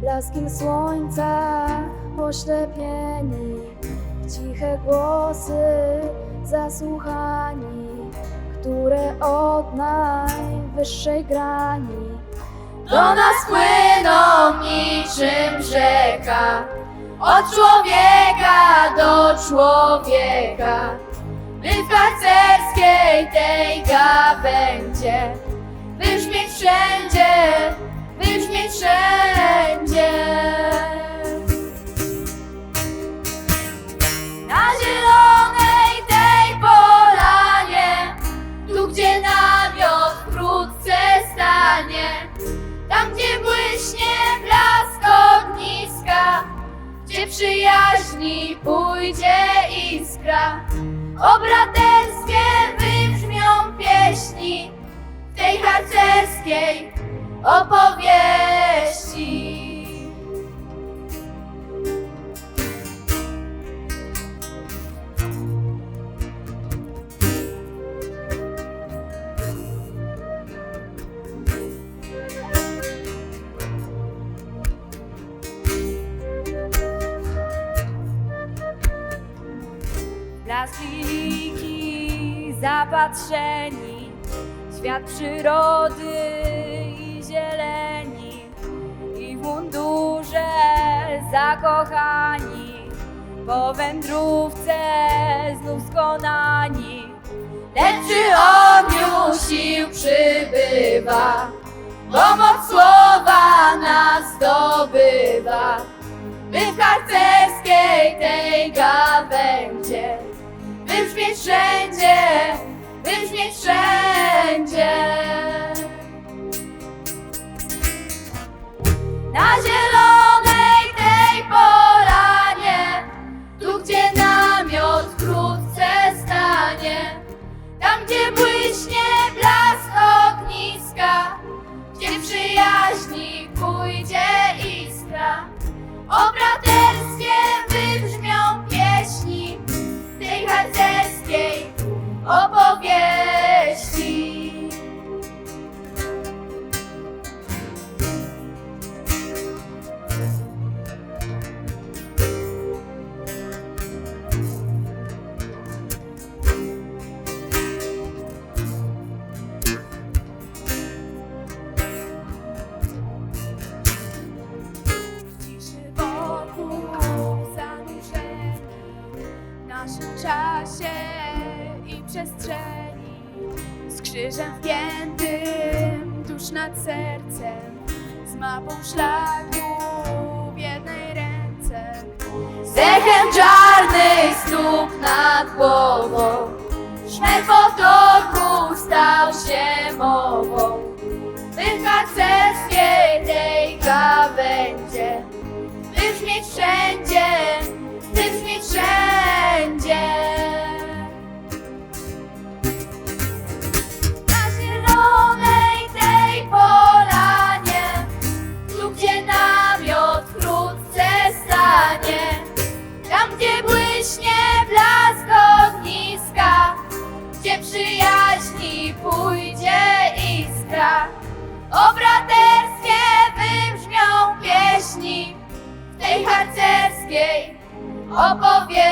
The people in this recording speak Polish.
blaskiem słońca oślepieni, w ciche głosy zasłuchani, które od najwyższej grani Do nas płyną niczym rzeka, od człowieka do człowieka. By w tej gawędzie gdzie przyjaźni pójdzie iskra. O braterstwie Plastiki zapatrzeni, świat przyrody i zieleni, i w mundurze zakochani, po wędrówce znów skonani. Lecz przy ogniu sił przybywa, bo moc słowa nas zdobywa. By w harcerskiej wszędzie, wybrzmieć wszędzie. Na zielonej tej polanie, tu gdzie namiot wkrótce stanie, tam gdzie błyśnie przestrzeni z krzyżem wpiętym tuż nad sercem z mapą szlaku w jednej ręce Z echem czarnych stóp nad głową, szmer potoku stał się mową. By w harcerskiej tej gawędzie wybrzmieć wszędzie, wybrzmieć wszędzie. Przyjaźni pójdzie iskra. O braterstwie wybrzmią pieśni w tej harcerskiej opowieści.